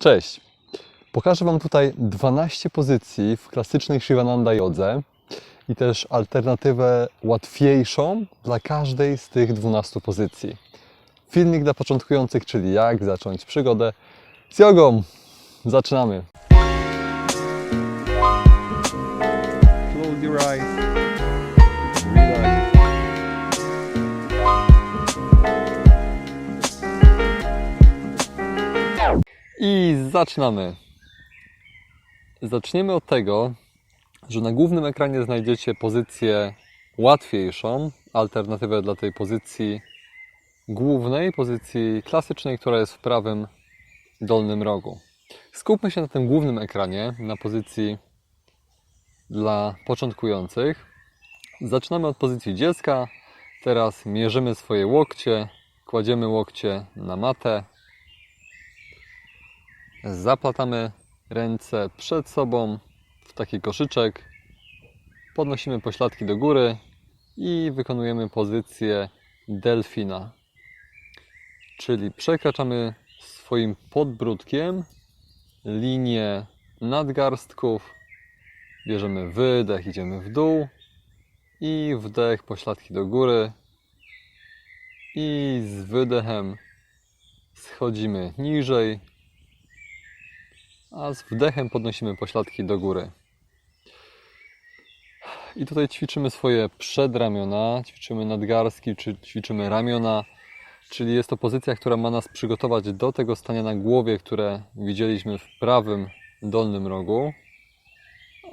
Cześć! Pokażę Wam tutaj 12 pozycji w klasycznej Shivananda jodze i też alternatywę łatwiejszą dla każdej z tych 12 pozycji. Filmik dla początkujących, czyli jak zacząć przygodę z jogą. Zaczynamy! I zaczynamy. Zaczniemy od tego, że na głównym ekranie znajdziecie pozycję łatwiejszą, alternatywę dla tej pozycji głównej, pozycji klasycznej, która jest w prawym dolnym rogu. Skupmy się na tym głównym ekranie, na pozycji dla początkujących. Zaczynamy od pozycji dziecka. Teraz mierzymy swoje łokcie, kładziemy łokcie na matę, Zaplatamy ręce przed sobą w taki koszyczek. Podnosimy pośladki do góry i wykonujemy pozycję delfina. Czyli przekraczamy swoim podbródkiem linię nadgarstków. Bierzemy wydech, idziemy w dół i wdech, pośladki do góry. I z wydechem schodzimy niżej, a z wdechem podnosimy pośladki do góry. I tutaj ćwiczymy swoje przedramiona, ćwiczymy nadgarstki, czy ćwiczymy ramiona, czyli jest to pozycja, która ma nas przygotować do tego stania na głowie, które widzieliśmy w prawym dolnym rogu,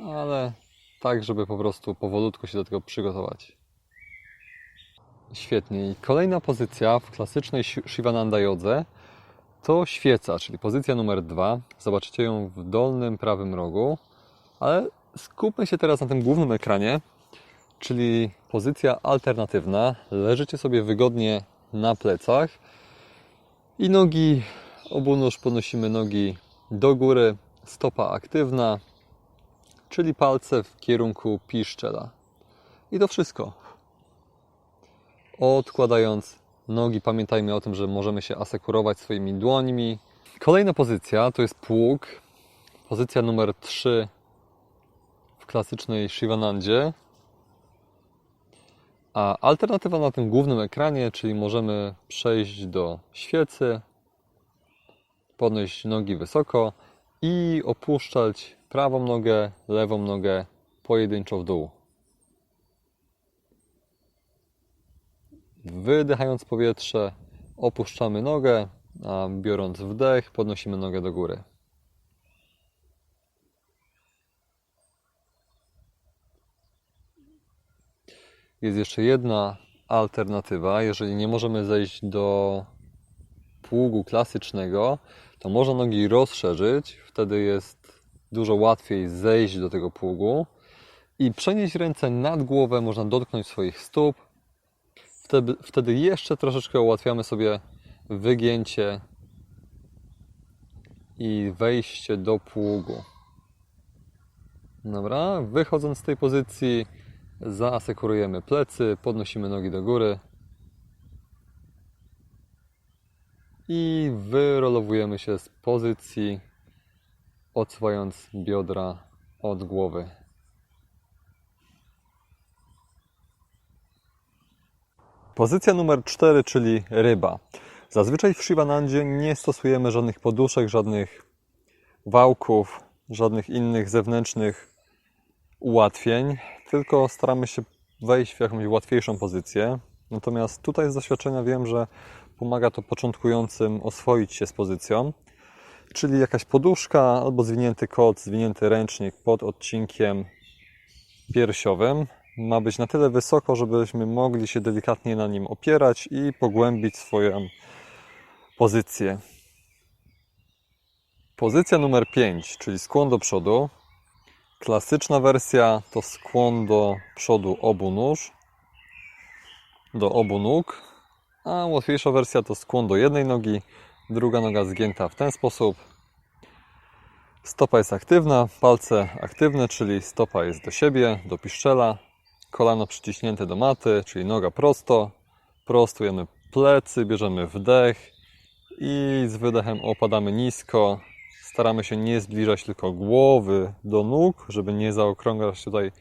ale tak, żeby po prostu powolutku się do tego przygotować. Świetnie. I kolejna pozycja w klasycznej Shi- Shivananda jodze to świeca, czyli pozycja numer dwa. Zobaczycie ją w dolnym prawym rogu, ale skupmy się teraz na tym głównym ekranie, czyli pozycja alternatywna. Leżycie sobie wygodnie na plecach i nogi, obu nóż podnosimy nogi do góry, stopa aktywna, czyli palce w kierunku piszczela. I to wszystko. Odkładając nogi, pamiętajmy o tym, że możemy się asekurować swoimi dłońmi. Kolejna pozycja to jest pług. Pozycja numer 3 w klasycznej Shivanandzie. A alternatywa na tym głównym ekranie, czyli możemy przejść do świecy, podnieść nogi wysoko i opuszczać prawą nogę, lewą nogę pojedynczo w dół. Wydychając powietrze, opuszczamy nogę, a biorąc wdech, podnosimy nogę do góry. Jest jeszcze jedna alternatywa. Jeżeli nie możemy zejść do pługu klasycznego, to można nogi rozszerzyć. Wtedy jest dużo łatwiej zejść do tego pługu i przenieść ręce nad głowę. Można dotknąć swoich stóp Wtedy, wtedy jeszcze troszeczkę ułatwiamy sobie wygięcie i wejście do pługu. Dobra, wychodząc z tej pozycji, zaasekurujemy plecy, podnosimy nogi do góry i wyrolowujemy się z pozycji, odsuwając biodra od głowy. Pozycja numer 4, czyli ryba. Zazwyczaj w Shivanandzie nie stosujemy żadnych poduszek, żadnych wałków, żadnych innych zewnętrznych ułatwień, tylko staramy się wejść w jakąś łatwiejszą pozycję. Natomiast tutaj z doświadczenia wiem, że pomaga to początkującym oswoić się z pozycją, czyli jakaś poduszka albo zwinięty kot, zwinięty ręcznik pod odcinkiem piersiowym ma być na tyle wysoko, żebyśmy mogli się delikatnie na nim opierać i pogłębić swoją pozycję. Pozycja numer 5, czyli skłon do przodu. Klasyczna wersja to skłon do przodu obu nóż, do obu nóg, a łatwiejsza wersja to skłon do jednej nogi, druga noga zgięta w ten sposób. Stopa jest aktywna, palce aktywne, czyli stopa jest do siebie, do piszczela, kolano przyciśnięte do maty, czyli noga prosto. Prostujemy plecy, bierzemy wdech i z wydechem opadamy nisko, Staramy się nie zbliżać tylko głowy do nóg, żeby nie zaokrąglać tutaj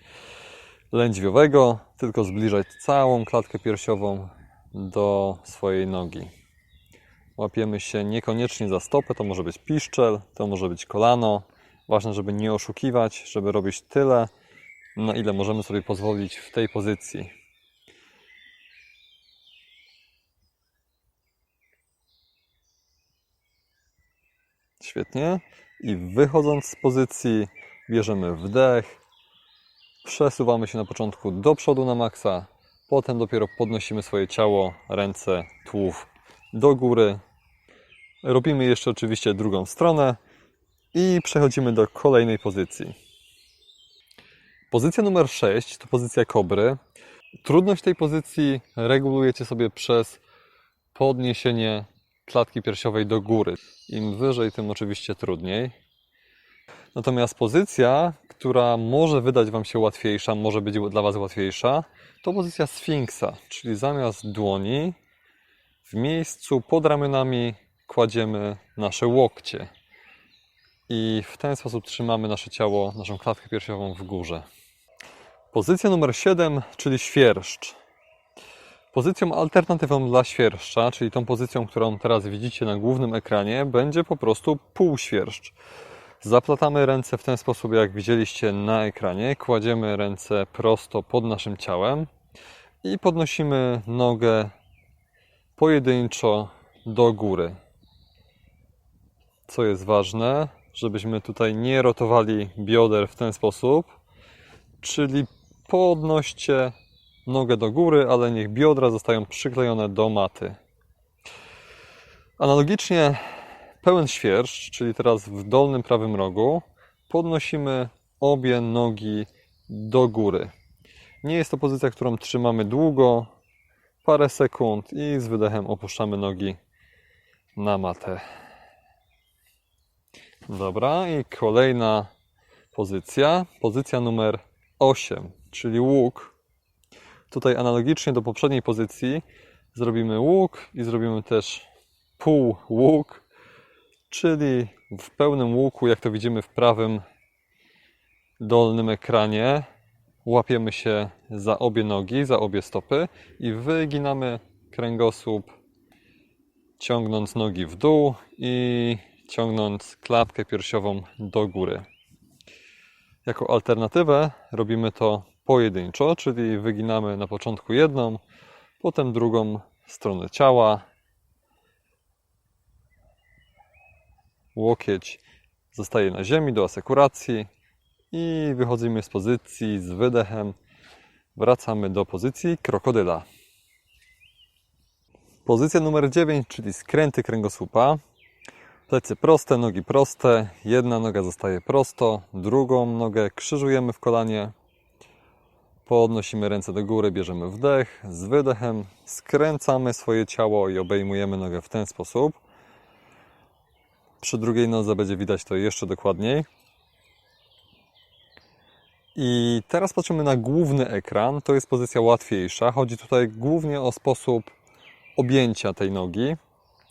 lędźwiowego, tylko zbliżać całą klatkę piersiową do swojej nogi. Łapiemy się niekoniecznie za stopę, to może być piszczel, to może być kolano. Ważne, żeby nie oszukiwać, żeby robić tyle, na ile możemy sobie pozwolić w tej pozycji. Świetnie. I wychodząc z pozycji, bierzemy wdech, przesuwamy się na początku do przodu na maksa, potem dopiero podnosimy swoje ciało, ręce, tułów do góry. Robimy jeszcze oczywiście drugą stronę i przechodzimy do kolejnej pozycji. Pozycja numer 6 to pozycja kobry. Trudność tej pozycji regulujecie sobie przez podniesienie klatki piersiowej do góry. Im wyżej, tym oczywiście trudniej. Natomiast pozycja, która może wydać Wam się łatwiejsza, może być dla Was łatwiejsza, to pozycja sfinksa, czyli zamiast dłoni w miejscu pod ramionami kładziemy nasze łokcie i w ten sposób trzymamy nasze ciało, naszą klatkę piersiową w górze. Pozycja numer 7, czyli świerszcz. Pozycją alternatywą dla świerszcza, czyli tą pozycją, którą teraz widzicie na głównym ekranie, będzie po prostu półświerszcz. Zaplatamy ręce w ten sposób, jak widzieliście na ekranie. Kładziemy ręce prosto pod naszym ciałem i podnosimy nogę pojedynczo do góry. Co jest ważne, żebyśmy tutaj nie rotowali bioder w ten sposób, czyli podnoście nogę do góry, ale niech biodra zostają przyklejone do maty. Analogicznie pełen świerszcz, czyli teraz w dolnym prawym rogu, podnosimy obie nogi do góry. Nie jest to pozycja, którą trzymamy długo, parę sekund i z wydechem opuszczamy nogi na matę. Dobra, i kolejna pozycja, pozycja numer 8, czyli łuk. Tutaj analogicznie do poprzedniej pozycji zrobimy łuk i zrobimy też pół łuk, czyli w pełnym łuku, jak to widzimy w prawym dolnym ekranie, łapiemy się za obie nogi, za obie stopy i wyginamy kręgosłup, ciągnąc nogi w dół i ciągnąc klatkę piersiową do góry. Jako alternatywę robimy to pojedynczo, czyli wyginamy na początku jedną, potem drugą stronę ciała. Łokieć zostaje na ziemi do asekuracji i wychodzimy z pozycji z wydechem. Wracamy do pozycji krokodyla. Pozycja numer 9, czyli skręty kręgosłupa. Plecy proste, nogi proste. Jedna noga zostaje prosto, drugą nogę krzyżujemy w kolanie. Podnosimy ręce do góry, bierzemy wdech, z wydechem skręcamy swoje ciało i obejmujemy nogę w ten sposób. Przy drugiej nodze będzie widać to jeszcze dokładniej. I teraz patrzymy na główny ekran. To jest pozycja łatwiejsza. Chodzi tutaj głównie o sposób objęcia tej nogi.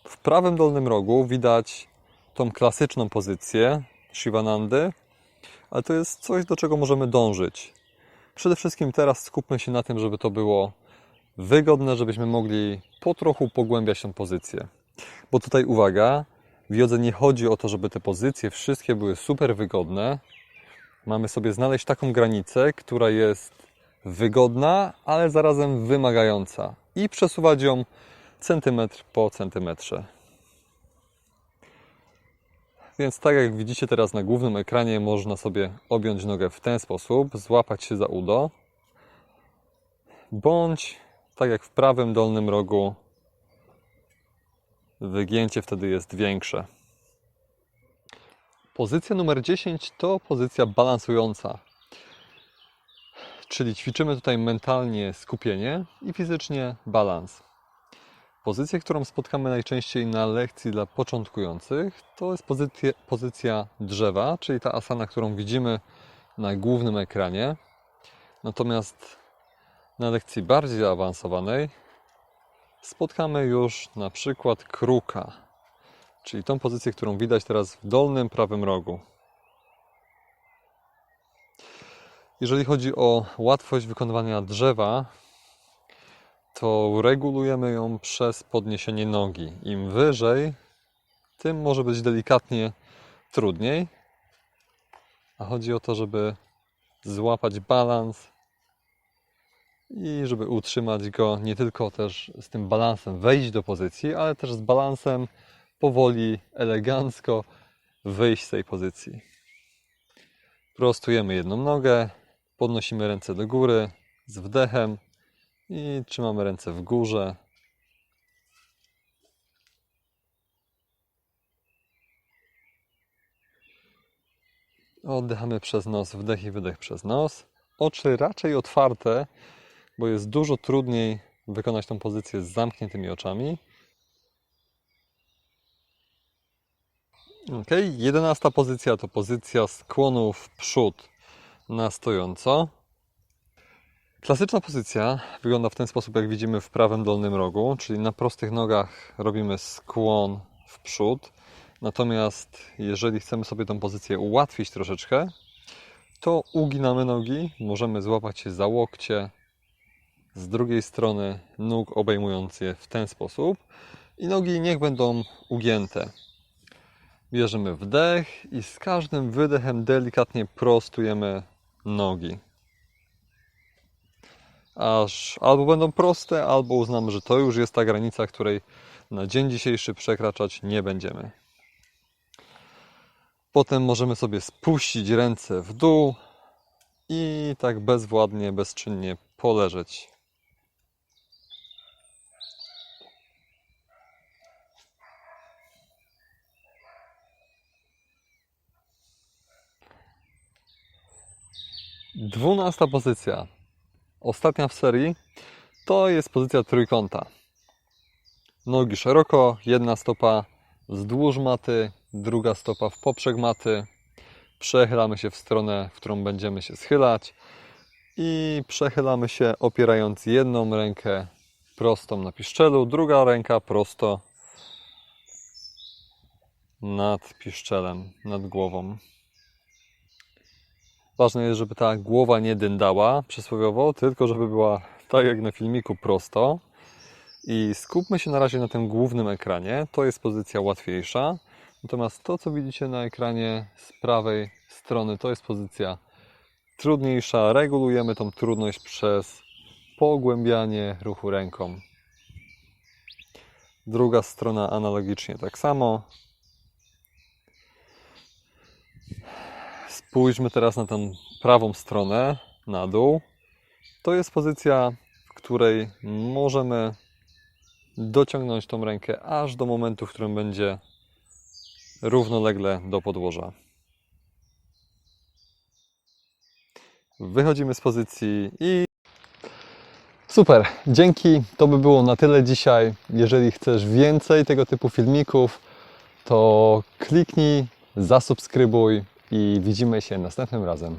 W prawym dolnym rogu widać tą klasyczną pozycję Shivanandy, ale to jest coś, do czego możemy dążyć. Przede wszystkim teraz skupmy się na tym, żeby to było wygodne, żebyśmy mogli po trochu pogłębiać tę pozycję. Bo tutaj uwaga, w jodze nie chodzi o to, żeby te pozycje wszystkie były super wygodne. Mamy sobie znaleźć taką granicę, która jest wygodna, ale zarazem wymagająca i przesuwać ją centymetr po centymetrze. Więc tak jak widzicie teraz na głównym ekranie, można sobie objąć nogę w ten sposób, złapać się za udo, bądź tak jak w prawym dolnym rogu, wygięcie wtedy jest większe. Pozycja numer 10 to pozycja balansująca. Czyli ćwiczymy tutaj mentalnie skupienie i fizycznie balans. Pozycja, którą spotkamy najczęściej na lekcji dla początkujących, to jest pozycja, pozycja drzewa, czyli ta asana, którą widzimy na głównym ekranie. Natomiast na lekcji bardziej zaawansowanej spotkamy już na przykład kruka. czyli tą pozycję, którą widać teraz w dolnym prawym rogu. Jeżeli chodzi o łatwość wykonywania drzewa, to regulujemy ją przez podniesienie nogi. Im wyżej, tym może być delikatnie trudniej. A chodzi o to, żeby złapać balans i żeby utrzymać go nie tylko też z tym balansem wejść do pozycji, ale też z balansem powoli, elegancko wyjść z tej pozycji. Prostujemy jedną nogę, podnosimy ręce do góry z wdechem i trzymamy ręce w górze. Oddychamy przez nos, wdech i wydech przez nos. Oczy raczej otwarte, bo jest dużo trudniej wykonać tą pozycję z zamkniętymi oczami. Ok, jedenasta pozycja to pozycja skłonu w przód na stojąco. Klasyczna pozycja wygląda w ten sposób, jak widzimy w prawym dolnym rogu, czyli na prostych nogach robimy skłon w przód. Natomiast jeżeli chcemy sobie tą pozycję ułatwić troszeczkę, to uginamy nogi, możemy złapać się za łokcie z drugiej strony nóg, obejmując je w ten sposób i nogi niech będą ugięte. Bierzemy wdech i z każdym wydechem delikatnie prostujemy nogi. Aż albo będą proste, albo uznamy, że to już jest ta granica, której na dzień dzisiejszy przekraczać nie będziemy. Potem możemy sobie spuścić ręce w dół i tak bezwładnie, bezczynnie poleżeć. Dwunasta pozycja, ostatnia w serii, to jest pozycja trójkąta. Nogi szeroko, jedna stopa wzdłuż maty, druga stopa w poprzek maty. Przechylamy się w stronę, w którą będziemy się schylać i przechylamy się opierając jedną rękę prostą na piszczelu, druga ręka prosto nad piszczelem, nad głową. Ważne jest, żeby ta głowa nie dyndała przysłowiowo, tylko żeby była tak jak na filmiku prosto. I skupmy się na razie na tym głównym ekranie. To jest pozycja łatwiejsza. Natomiast to, co widzicie na ekranie z prawej strony, to jest pozycja trudniejsza. Regulujemy tą trudność przez pogłębianie ruchu ręką. Druga strona analogicznie tak samo. Spójrzmy teraz na tę prawą stronę, na dół. To jest pozycja, w której możemy dociągnąć tą rękę aż do momentu, w którym będzie równolegle do podłoża. Wychodzimy z pozycji i super. Dzięki. To by było na tyle dzisiaj. Jeżeli chcesz więcej tego typu filmików, to kliknij, zasubskrybuj i widzimy się następnym razem.